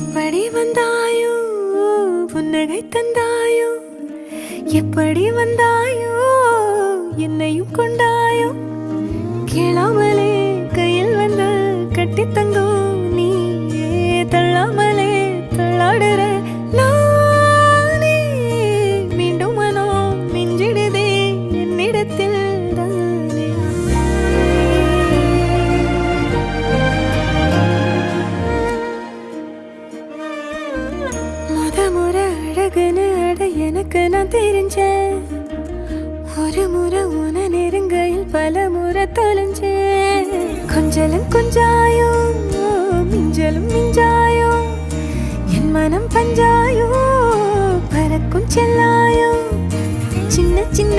எப்படி வந்தாயோ புன்னகை தந்தாயோ எப்படி வந்தாயோ என்னையும் கொண்டாயோ கேளாம அழகுன்னு அட எனக்கு நான் தெரிஞ்சேன். ஒரு முறை உன நெருங்கையில் பல முறை தொலைஞ்சேன். கொஞ்சலும் கொஞ்சாயோ மிஞ்சலும் மிஞ்சாயோ என் மனம் பஞ்சாயோ பறக்கும் செல்லாயோ சின்ன சின்ன